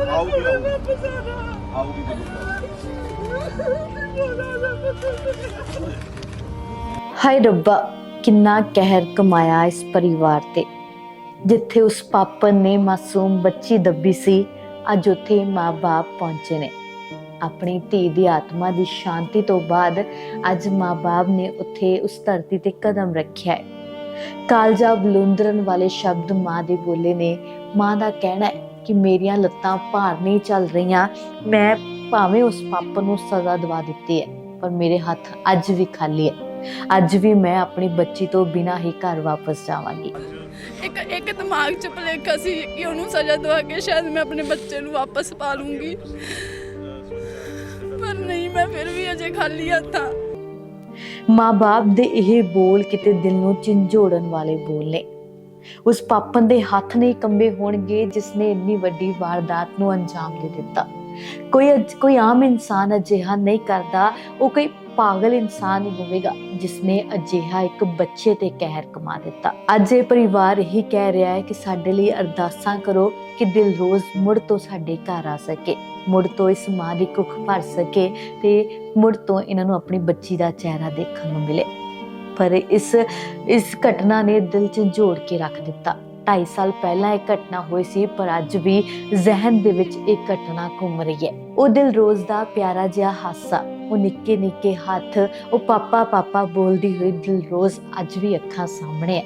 ਆਊਗੀ ਆਊਗੀ ਹਾਏ ਰੱਬਾ, ਕਿੰਨਾ ਕਹਿਰ ਕਮਾਇਆ ਇਸ ਪਰਿਵਾਰ ਤੇ। ਜਿੱਥੇ ਉਸ ਪਾਪਨ ਨੇ ਮਾਸੂਮ ਬੱਚੀ ਦੱਬੀ ਸੀ, ਅੱਜ ਉੱਥੇ ਮਾਪੇ ਪਹੁੰਚੇ ਨੇ। ਆਪਣੀ ਧੀ ਦੀ ਆਤਮਾ ਦੀ ਸ਼ਾਂਤੀ ਤੋਂ ਬਾਅਦ ਅੱਜ ਮਾਪੇ ਨੇ ਉੱਥੇ ਉਸ ਧਰਤੀ ਤੇ ਕਦਮ ਰੱਖਿਆ ਹੈ। ਕਾਲਜਾ ਬਲੁੰਦਰਨ ਵਾਲੇ ਸ਼ਬਦ ਮਾਂ ਦੇ ਬੋਲੇ ਨੇ, ਮਾਂ ਦਾ ਕਹਿਣਾ ਹੈ ਕਿ ਮੇਰੀਆਂ ਲੱਤਾਂ ਭਾਰ ਨਹੀਂ ਚੱਲ ਰਹੀਆਂ ਮੈਂ ਭਾਵੇਂ ਉਸ ਪਾਪਨ ਨੂੰ ਸਜ਼ਾ ਦਵਾ ਦਿੱਤੀ ਹੈ ਪਰ ਮੇਰੇ ਹੱਥ ਅੱਜ ਵੀ ਖਾਲੀ ਹੈ। ਅੱਜ ਵੀ ਮੈਂ ਆਪਣੀ ਬੱਚੀ ਤੋਂ ਬਿਨਾਂ ਹੀ ਘਰ ਵਾਪਸ ਜਾਵਾਂਗੀ। ਇੱਕ ਇੱਕ ਦਿਮਾਗ 'ਚ ਭੁਲੇਖਾ ਸੀ ਕਿ ਉਹਨੂੰ ਸਜ਼ਾ ਦਵਾ ਕੇ ਸ਼ਾਇਦ ਮੈਂ ਆਪਣੇ ਬੱਚੇ ਨੂੰ ਵਾਪਸ ਪਾ ਲੂੰਗੀ। ਪਰ ਨਹੀਂ ਮੈਂ ਫਿਰ ਵੀ ਅਜੇ ਖਾਲੀ ਹੱਥਾਂ। ਮਾਂ-ਬਾਪ ਦੇ ਇਹ ਬੋਲ ਕਿਤੇ ਦਿਲ ਨੂੰ ਝੰਜੋੜਨ ਵਾਲੇ ਬੋਲ ਨੇ। ਉਸ ਪਾਪਨ ਦੇ ਹੱਥ ਨਹੀਂ ਕੰਬੇ ਹੋਣਗੇ ਜਿਸ ਨੇ ਇੰਨੀ ਵੱਡੀ ਵਾਰਦਾਤ ਨੂੰ ਅੰਜਾਮ ਦੇ ਦਿੱਤਾ। ਕੋਈ ਕੋਈ ਆਮ ਇਨਸਾਨ ਅਜਿਹਾ ਨਹੀਂ ਕਰਦਾ, ਉਹ ਕੋਈ ਪਾਗਲ ਇਨਸਾਨ ਹੀ ਹੋਵੇਗਾ ਜਿਸ ਨੇ ਅਜਿਹਾ ਇੱਕ ਬੱਚੇ ਤੇ ਕਹਿਰ ਕਮਾ ਦਿੱਤਾ। ਅੱਜ ਇਹ ਪਰਿਵਾਰ ਇਹੀ ਕਹਿ ਰਿਹਾ ਹੈ ਕਿ ਸਾਡੇ ਲਈ ਅਰਦਾਸਾਂ ਕਰੋ ਕਿ ਦਿਲ ਰੋਜ਼ ਮੁੜ ਤੋਂ ਸਾਡੇ ਘਰ ਆ ਸਕੇ, ਮੁੜ ਤੋਂ ਇਸ ਮਾਂ ਦੀ ਕੁੱਖ ਭਰ ਸਕੇ ਤੇ ਮੁੜ ਤੋਂ ਇਹਨਾਂ ਨੂੰ ਆਪਣੀ ਬੱਚੀ ਦਾ ਚਿਹਰਾ ਦੇਖਣ ਨੂੰ ਮਿਲੇ। ਪਰ ਇਸ ਇਸ ਘਟਨਾ ਨੇ ਦਿਲ 'ਚ ਜੋੜ ਕੇ ਰੱਖ ਦਿੱਤਾ। 2.5 ਸਾਲ ਪਹਿਲਾਂ ਇਹ ਘਟਨਾ ਹੋਈ ਸੀ, ਪਰ ਅੱਜ ਵੀ ਜ਼ਿਹਨ ਦੇ ਵਿੱਚ ਇਹ ਘਟਨਾ ਘੁੰਮ ਰਹੀ ਹੈ। ਉਹ ਦਿਲ ਰੋਜ਼ ਦਾ ਪਿਆਰਾ ਜਿਹਾ ਹਾਸਾ ਉਹ ਨਿੱਕੇ ਨਿੱਕੇ ਹੱਥ, ਉਹ ਪਾਪਾ ਪਾਪਾ ਬੋਲਦੀ ਹੋਈ ਦਿਲ ਰੋਜ਼ ਅੱਜ ਵੀ ਅੱਖਾਂ ਸਾਹਮਣੇ ਹੈ।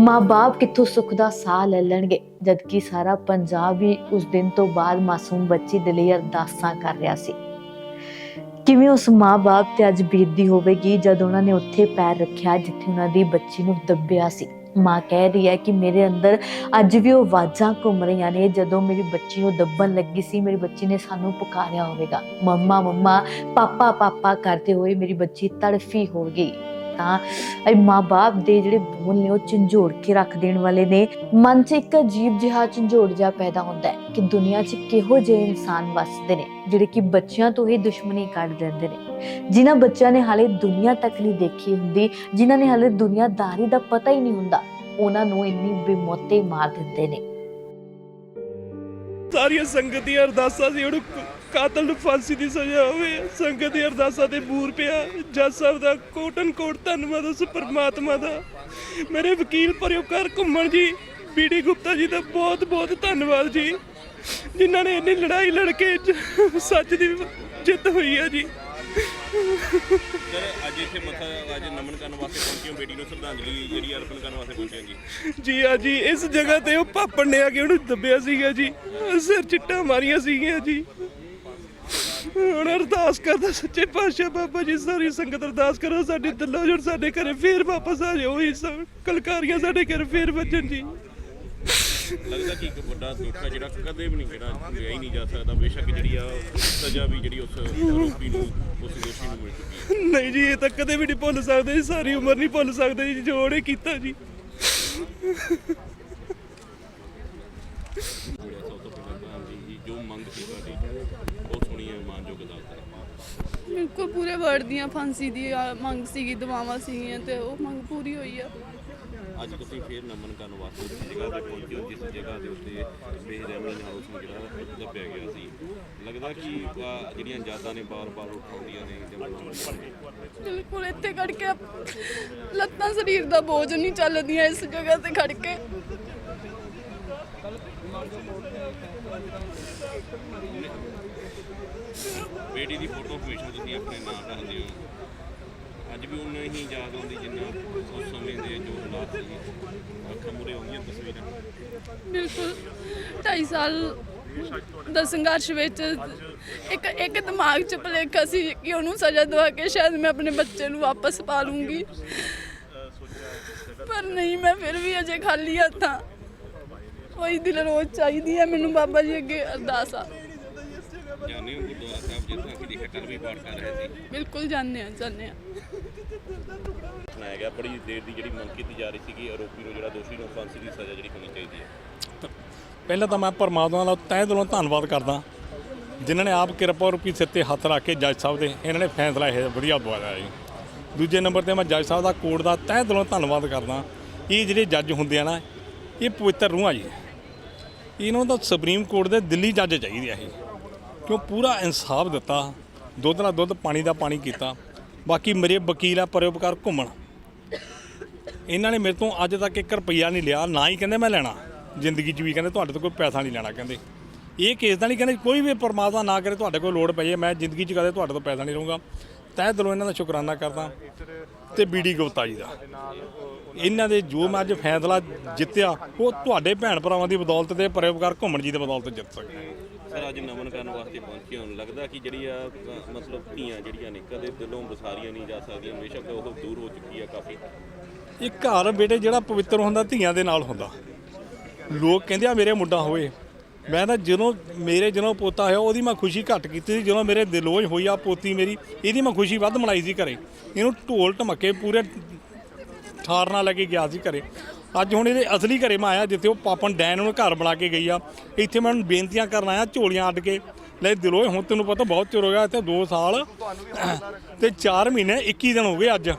ਮਾਂ-ਬਾਪ ਕਿੱਥੋਂ ਸੁੱਖ ਦਾ ਸਾਹ ਲੈ ਲੈਣਗੇ, ਜਦਕਿ ਸਾਰਾ ਪੰਜਾਬ ਹੀ ਉਸ ਦਿਨ ਤੋਂ ਬਾਅਦ ਮਾਸੂਮ ਬੱਚੀ ਦੇ ਲਈ ਅਰਦਾਸਾਂ ਕਰ ਰਿਹਾ ਸੀ। ਕਿਵੇਂ ਉਸ ਮਾਂ-ਬਾਪ ਤੇ ਅੱਜ ਬੀਤਦੀ ਹੋਵੇਗੀ ਜਦ ਉਹਨਾਂ ਨੇ ਉੱਥੇ ਪੈਰ ਰੱਖਿਆ ਜਿੱਥੇ ਉਹਨਾਂ ਦੀ ਬੱਚੀ ਨੂੰ ਦੱਬਿਆ ਸੀ? ਮਾਂ ਕਹਿ ਰਹੀ ਹੈ ਕਿ ਮੇਰੇ ਅੰਦਰ ਅੱਜ ਵੀ ਉਹ ਆਵਾਜ਼ਾਂ ਘੁੰਮ ਰਹੀਆਂ ਨੇ। ਜਦੋਂ ਮੇਰੀ ਬੱਚੀ ਨੂੰ ਦੱਬਣ ਲੱਗੀ ਸੀ, ਮੇਰੀ ਬੱਚੀ ਨੇ ਸਾਨੂੰ ਪੁਕਾਰਿਆ ਹੋਵੇਗਾ। ਮੰਮਾ ਮੰਮਾ, ਪਾਪਾ ਪਾਪਾ ਕਰਦੇ ਹੋਏ ਮੇਰੀ ਬੱਚੀ ਤੜਫੀ ਹੋ ਗਈ। ਤਾਂ ਇਹ ਮਾਂ-ਬਾਪ ਦੇ ਜਿਹੜੇ ਬੋਲ ਨੇ ਉਹ ਝੰਜੋੜ ਕੇ ਰੱਖ ਦੇਣ ਵਾਲੇ ਨੇ। ਮਨ 'ਚ ਇੱਕ ਅਜੀਬ ਜਿਹਾ ਝੰਜੋੜ ਜਿਹਾ ਪੈਦਾ ਹੁੰਦਾ ਹੈ ਕਿ ਦੁਨੀਆ 'ਚ ਕਿਹੋ ਜਿਹੇ ਇਨਸਾਨ ਵੱਸਦੇ ਨੇ, ਜਿਹੜੇ ਕਿ ਬੱਚਿਆਂ ਤੋਂ ਹੀ ਦੁਸ਼ਮਣੀ ਕੱਢ ਦਿੰਦੇ ਨੇ। ਜਿਨ੍ਹਾਂ ਬੱਚਿਆਂ ਨੇ ਹਾਲੇ ਦੁਨੀਆ ਤੱਕ ਨਹੀਂ ਦੇਖੀ ਹੁੰਦੀ, ਜਿਨ੍ਹਾਂ ਨੇ ਹਾਲੇ ਦੁਨੀਆਦਾਰੀ ਦਾ ਪਤਾ ਹੀ ਨਹੀਂ ਹੁੰਦਾ, ਉਹਨਾਂ ਨੂੰ ਇੰਨੀ ਬੇਮੌਤੇ ਮਾਰ ਦਿੰਦੇ ਨੇ। ਸਾਰੀਆਂ ਸੰਗਤ ਦੀਆਂ ਅਰਦਾਸਾਂ ਸੀ, ਉਹਨੂੰ ਕਾਤਲ ਨੂੰ ਫਾਂਸੀ ਦੀ ਸਜ਼ਾ ਹੋਵੇ। ਸੰਗਤ ਦੀਆਂ ਅਰਦਾਸਾਂ ਤੇ ਬੂਰ ਪਿਆ। ਜੱਜ ਸਾਹਿਬ ਦਾ ਕੋਟਨ ਕੋਟ ਧੰਨਵਾਦ ਉਸ ਪਰਮਾਤਮਾ ਦਾ। ਮੇਰੇ ਵਕੀਲ ਪਰਿਉਕਾਰ ਘੁੰਮਣ ਜੀ ਬੀਡੀ ਗੁਪਤਾ ਜੀ ਦਾ ਬਹੁਤ ਬਹੁਤ ਧੰਨਵਾਦ ਜੀ। ਜਿਨ੍ਹਾਂ ਨੇ ਇੰਨੀ ਲੜਾਈ ਲੜ ਕੇ ਸੱਚ ਦੀ ਜਿੱਤ ਹੋਈ ਹੈ ਜੀ। ਸਰ, ਅੱਜ ਇੱਥੇ ਮੱਥਾ ਅੱਜ ਨਮਨ ਕਰਨ ਵਾਸਤੇ ਪਹੁੰਚੇ ਹੋ, ਬੇਟੀ ਨੂੰ ਸ਼ਰਧਾਂਜਲੀ ਜਿਹੜੀ ਅਰਪਣ ਕਰਨ ਵਾਸਤੇ ਪਹੁੰਚੇ ਹੋ ਜੀ। ਜੀ, ਆ ਜੀ, ਇਸ ਜਗ੍ਹਾ ਤੇ ਉਹ ਪਾਪਣ ਨੇ ਆ ਕੇ ਉਹਨੂੰ ਦੱਬਿਆ ਸੀਗਾ ਜੀ। ਸਿਰ ਚਿੱਟਾ ਮਾਰੀਆਂ ਸੀਗੀਆਂ ਜੀ। ਹੁਣ ਅਰਦਾਸ ਕਰਦਾ, ਸੱਚੇ ਪਾਤਸ਼ਾਹ ਬਾਬਾ ਜੀ, ਸਾਰੀ ਸੰਗਤ ਅਰਦਾਸ ਕਰੋ, ਸਾਡੇ ਦਿਲੋਂ ਜੁੜ ਸਾਡੇ ਘਰੇ ਫੇਰ ਵਾਪਸ ਆ ਜਾਓ ਹੀ ਸਭ ਕਲਕਾਰੀਆਂ ਸਾਡੇ ਘਰੇ ਫੇਰ ਵੱਜਣ ਜੀ। ਲੱਗਦਾ ਕਿ ਇੱਕ ਵੱਡਾ ਦੁੱਖ ਹੈ ਜਿਹੜਾ ਕਦੇ ਵੀ ਨਹੀਂ ਜਿਹੜਾ ਲਿਆ ਹੀ ਨਹੀਂ ਜਾ ਸਕਦਾ। ਬੇਸ਼ੱਕ ਜਿਹੜੀ ਆ ਸਜ਼ਾ ਵੀ ਜਿਹੜੀ ਉਸ ਆਰੋਪੀ ਨੂੰ ਉਸ ਦੋਸ਼ੀ ਨੂੰ ਮਿਲ ਚੁੱਕੀ ਹੈ। ਨਹੀਂ ਜੀ ਇਹ ਤਾਂ ਕਦੇ ਵੀ ਨਹੀਂ ਭੁੱਲ ਸਕਦੇ ਜੀ ਸਾਰੀ ਉਮਰ ਨਹੀਂ ਭੁੱਲ ਸਕਦੇ ਜੀ ਜੋ ਉਹਨੇ ਕੀਤਾ ਜੀ। ਜੁੜਿਆ ਸਭ ਤੋਂ ਪਹਿਲਾਂ ਤਾਂ ਜੀ ਜੋ ਮੰਗ ਸੀ ਤੁਹਾਡੀ ਉਹ ਸੁਣੀ ਹੈ ਮਾਨਯੋਗ ਅਦਾਲਤ ਨੇ ਮੇਰੇ ਕੋਲ ਪੂਰੇ ਵਰਡ ਦੀਆਂ ਫਾਂਸੀ ਦੀ ਆ, ਮੰਗ ਸੀਗੀ ਦਵਾਵਾਂ ਸੀਗੀਆਂ ਤੇ ਉਹ ਮੰਗ ਪੂਰੀ ਹੋਈ ਆ। ਅੱਜ ਤੁਸੀਂ ਫੇਰ ਨਮਨ ਕਰਨ ਵਾਸਤੇ ਉਸ ਜਗ੍ਹਾ ਤੇ ਪਹੁੰਚੇ ਹੋ ਜਿਸ ਜਗ੍ਹਾ ਦੇ ਉੱਤੇ ਬੇਰਹਿਮੀ ਨਾਲ ਉਸ ਨੂੰ ਜਿਹੜਾ ਦੱਬਿਆ ਗਿਆ ਸੀ। ਲੱਗਦਾ ਕਿ ਆਹ ਜਿਹੜੀਆਂ ਯਾਦਾਂ ਨੇ ਬਾਰ-ਬਾਰ ਉਠਾਉਂਦੀਆਂ ਨੇ ਜਾਂ ਬਣਾਉਂਦੀਆਂ ਨੇ। ਬਿਲਕੁਲ ਇੱਥੇ ਖੜ ਕੇ ਲੱਤਾਂ ਸਰੀਰ ਦਾ ਬੋਝ ਨਹੀਂ ਚੱਲਦੀਆਂ ਇਸ ਜਗ੍ਹਾ ਤੇ ਖੜ ਕੇ। ਬੇਟੀ ਦੀ ਫੋਟੋ ਹਮੇਸ਼ਾ ਤੁਸੀਂ ਆਪਣੇ ਨਾਲ ਰੱਖਦੇ ਹੋ। ਅੱਜ ਵੀ ਉਨਾ ਹੀ ਯਾਦ ਆਉਂਦੀ ਜਿੰਨਾ ਉਸ ਸਮੇਂ ਦੇ ਜੋ ਹਾਲਾਤ ਸੀ ਅੱਖਾਂ ਮੂਰੇ ਆਉਂਦੀਆਂ ਤਸਵੀਰਾਂ। ਬਿਲਕੁਲ। 2.5 ਸਾਲ ਦਾ ਸੰਘਰਸ਼ ਵਿੱਚ ਇੱਕ ਇੱਕ ਦਿਮਾਗ 'ਚ ਭੁਲੇਖਾ ਸੀ ਕਿ ਉਹਨੂੰ ਸਜ਼ਾ ਦਵਾ ਕੇ ਸ਼ਾਇਦ ਮੈਂ ਆਪਣੇ ਬੱਚੇ ਨੂੰ ਵਾਪਸ ਪਾ ਲੂੰਗੀ। ਪਰ ਨਹੀਂ, ਮੈਂ ਫਿਰ ਵੀ ਅਜੇ ਖਾਲੀ ਹੱਥਾਂ। ਕੋਈ ਦਿਲ ਰੋਜ਼ ਚਾਹੀਦੀ ਹੈ। ਮੈਨੂੰ ਬਾਬਾ ਜੀ ਅੱਗੇ ਅਰਦਾਸ ਆ। ਜਾਣੇ ਹੋ ਗੁਰਦੁਆਰਾ ਸਾਹਿਬ ਜਿੱਥੇ ਅਸੀਂ ਦੇਖਿਆ ਕੱਲ ਵੀ ਪਾਠ ਕਰ ਰਹੇ ਸੀ। ਬਿਲਕੁਲ ਜਾਣਦੇ ਆ ਜਾਣਦੇ ਆ ਸੁਣਾਇਆ ਗਿਆ ਬੜੀ ਦੇਰ ਦੀ ਜਿਹੜੀ ਮੰਗ ਕੀਤੀ ਜਾ ਰਹੀ ਸੀ ਕਿ ਆਰੋਪੀ ਨੂੰ ਜਿਹੜਾ ਦੋਸ਼ੀ ਨੂੰ ਫਾਂਸੀ ਦੀ ਸਜ਼ਾ ਜਿਹੜੀ ਹੋਣੀ ਚਾਹੀਦੀ ਹੈ। ਪਹਿਲਾਂ ਤਾਂ ਮੈਂ ਪਰਮਾਤਮਾ ਦਾ ਤਹਿ ਦਿਲੋਂ ਧੰਨਵਾਦ ਕਰਦਾ ਜਿਨ੍ਹਾਂ ਨੇ ਆਪ ਕਿਰਪਾ ਰੂਪੀ ਸਿਰ ਤੇ ਹੱਥ ਰੱਖ ਕੇ ਜੱਜ ਸਾਹਿਬ ਦੇ ਇਹਨਾਂ ਨੇ ਫੈਸਲਾ ਇਹ ਵਧੀਆ ਦਵਾਇਆ ਜੀ। ਦੂਜੇ ਨੰਬਰ ਤੇ ਮੈਂ ਜੱਜ ਸਾਹਿਬ ਦਾ ਕੋਰਟ ਦਾ ਤਹਿ ਦਿਲੋਂ ਧੰਨਵਾਦ ਕਰਦਾ ਇਹ ਜਿਹੜੇ ਜੱਜ ਹੁੰਦੇ ਆ ਨਾ ਇਹ ਪਵਿੱਤਰ ਰੂਹਾਂ ਜੀ। ਇਹਨਾਂ ਦਾ ਸੁਪਰੀਮ ਕੋਰਟ ਦੇ ਦਿੱਲੀ ਜੱਜ ਚਾਹੀਦੇ ਆ ਇਹ। ਕਿਉਂ ਪੂਰਾ ਇਨਸਾਫ ਦਿੱਤਾ, ਦੁੱਧ ਨਾਲ ਦੁੱਧ, ਪਾਣੀ ਦਾ ਪਾਣੀ ਕੀਤਾ। ਬਾਕੀ ਮੇਰੇ ਵਕੀਲ ਆ, ਪਰਉਪਕਾਰ ਘੁੰਮਣ। ਇਹਨਾਂ ਨੇ ਮੇਰੇ ਤੋਂ ਅੱਜ ਤੱਕ 1 ਰੁਪਈਆ ਨਹੀਂ ਲਿਆ, ਨਾ ਹੀ ਕਹਿੰਦੇ ਮੈਂ ਲੈਣਾ। ਜ਼ਿੰਦਗੀ 'ਚ ਵੀ ਕਹਿੰਦੇ ਤੁਹਾਡੇ ਤੋਂ ਕੋਈ ਪੈਸਾ ਨਹੀਂ ਲੈਣਾ ਕਹਿੰਦੇ। ਇਹ ਕੇਸ ਦਾ ਨਹੀਂ ਕਹਿੰਦੇ ਕੋਈ ਵੀ ਪਰਮਾਤਮਾ ਨਾ ਕਰੇ, ਤੁਹਾਡੇ ਕੋਲ ਲੋੜ ਪਈ ਹੈ, ਮੈਂ ਜ਼ਿੰਦਗੀ 'ਚ ਕਦੇ ਤੁਹਾਡੇ ਤੋਂ ਪੈਸਾ ਨਹੀਂ ਲਵਾਂਗਾ ਤਹਿ ਦਿਲੋਂ ਇਹਨਾਂ ਦਾ ਸ਼ੁਕਰਾਨਾ ਕਰਦਾ ਤੇ ਬੀਡੀ ਗੁਪਤਾ ਜੀ ਦਾ। ਇਹਨਾਂ ਦੇ ਜੋ ਮੈਂ ਅੱਜ ਫੈਸਲਾ ਜਿੱਤਿਆ, ਉਹ ਤੁਹਾਡੇ ਭੈਣ ਭਰਾਵਾਂ ਦੀ ਬਦੌਲਤ ਤੇ ਪਰਉਪਕਾਰ ਘੁੰਮਣ ਜੀ ਦੇ ਬਦੌਲਤ ਜਿੱਤ ਸਕਿਆ ਸਰ ਅੱਜ ਨਮਨ ਕਰਨ ਵਾਸਤੇ ਪਹੁੰਚੇ ਹੋਣ ਲੱਗਦਾ ਕਿ ਜਿਹੜੀ ਆ ਅ, ਮਤਲਬ ਧੀਆਂ ਜਿਹੜੀਆਂ ਨੇ ਕਦੇ ਦਿਲੋਂ ਵਸਾਰੀਆਂ ਨਹੀਂ ਜਾ ਸਕਦੀਆਂ। ਬੇਸ਼ੱਕ ਉਹ ਦੂਰ ਹੋ ਚੁੱਕੀ ਆ ਕਾਫੀ। ਇਹ ਘਰ ਬੇਟੇ ਜਿਹੜਾ ਪਵਿੱਤਰ ਹੁੰਦਾ ਧੀਆਂ ਦੇ ਨਾਲ ਹੁੰਦਾ। ਲੋਕ ਕਹਿੰਦੇ ਆ ਮੇਰੇ ਮੁੰਡਾ ਹੋਵੇ ਮੈਂ ਤਾਂ ਜਦੋਂ ਮੇਰੇ ਜਦੋਂ ਪੋਤਾ ਹੋਇਆ ਉਹਦੀ ਮੈਂ ਖੁਸ਼ੀ ਘੱਟ ਕੀਤੀ ਸੀ। ਜਦੋਂ ਮੇਰੇ ਦਿਲੋਂ ਹੋਈ ਆ ਪੋਤੀ ਮੇਰੀ ਇਹਦੀ ਮੈਂ ਖੁਸ਼ੀ ਵੱਧ ਮਨਾਈ ਸੀ ਘਰੇ। ਇਹਨੂੰ ਢੋਲ ਢਮੱਕੇ ਪੂਰੇ ਠਾਰ ਨਾਲ ਲੈ ਕੇ ਗਿਆ ਸੀ ਘਰੇ। ਅੱਜ ਹੁਣ ਇਹਦੇ ਅਸਲੀ ਘਰੇ ਮੈਂ ਆਇਆ, ਜਿੱਥੇ ਉਹ ਪਾਪਨ ਡੈਨ ਉਹਨੂੰ ਘਰ ਬਣਾ ਕੇ ਗਈ ਆ। ਇੱਥੇ ਮੈਂ ਉਹਨੂੰ ਬੇਨਤੀਆਂ ਕਰਨ ਆਇਆ, ਝੋਲੀਆਂ ਅੱਡ ਕੇ। ਲੈ ਦਿਲੋਂ ਹੁਣ ਤੈਨੂੰ ਪਤਾ ਬਹੁਤ ਚਿਰ ਹੋ ਗਿਆ, ਇੱਥੇ 2 ਸਾਲ। ਤੇ 4 ਮਹੀਨੇ 21 ਦਿਨ ਹੋ ਗਏ ਅੱਜ।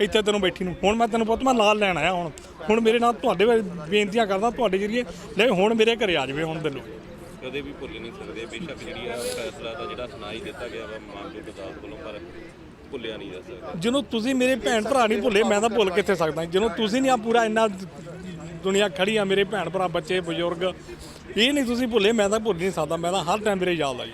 ਇੱਥੇ ਤੈਨੂੰ ਬੈਠੀ ਨੂੰ। ਹੁਣ ਮੈਂ ਤੈਨੂੰ ਪਤਾ, ਮੈਂ ਲਾਲ ਲੈਣ ਆਇਆ ਹੁਣ। ਹੁਣ ਮੇਰੇ ਨਾਲ ਤੁਹਾਡੇ ਬੇਨਤੀਆਂ ਕਰਦਾ, ਤੁਹਾਡੇ ਜਰੀਏ। ਲੈ ਹੁਣ ਮੇਰੇ ਘਰੇ ਆ ਜਾਵੇ ਹੁਣ ਦਿਲੋਂ ਕਦੇ ਵੀ ਭੁੱਲ ਨਹੀਂ ਸਕਦੇ। ਬੇਸ਼ੱਕ ਜਿਹੜੀ ਆ ਫੈਸਲਾ ਤਾਂ ਜਿਹੜਾ ਸੁਣਾਈ ਦਿੱਤਾ ਗਿਆ ਵਾ ਮਾਨਯੋਗ ਅਦਾਲਤ ਵੱਲੋਂ ਪਰ ਭੁੱਲਿਆ ਨਹੀਂ ਜਾ ਸਕਦਾ। ਜਦੋਂ ਤੁਸੀਂ ਮੇਰੇ ਭੈਣ ਭਰਾ ਨਹੀਂ ਭੁੱਲੇ, ਮੈਂ ਤਾਂ ਭੁੱਲ ਕਿੱਥੇ ਸਕਦਾ? ਜਦੋਂ ਤੁਸੀਂ ਨਹੀਂ ਆ ਪੂਰਾ ਇੰਨਾ ਦੁਨੀਆ ਖੜੀ ਆ ਮੇਰੇ ਭੈਣ ਭਰਾ, ਬੱਚੇ, ਬਜ਼ੁਰਗ, ਇਹ ਨਹੀਂ ਤੁਸੀਂ ਭੁੱਲੇ, ਮੈਂ ਤਾਂ ਭੁੱਲ ਨਹੀਂ ਸਕਦਾ, ਮੈਂ ਤਾਂ ਹਰ ਟਾਈਮ ਮੇਰੇ ਯਾਦ ਆ ਜੀ।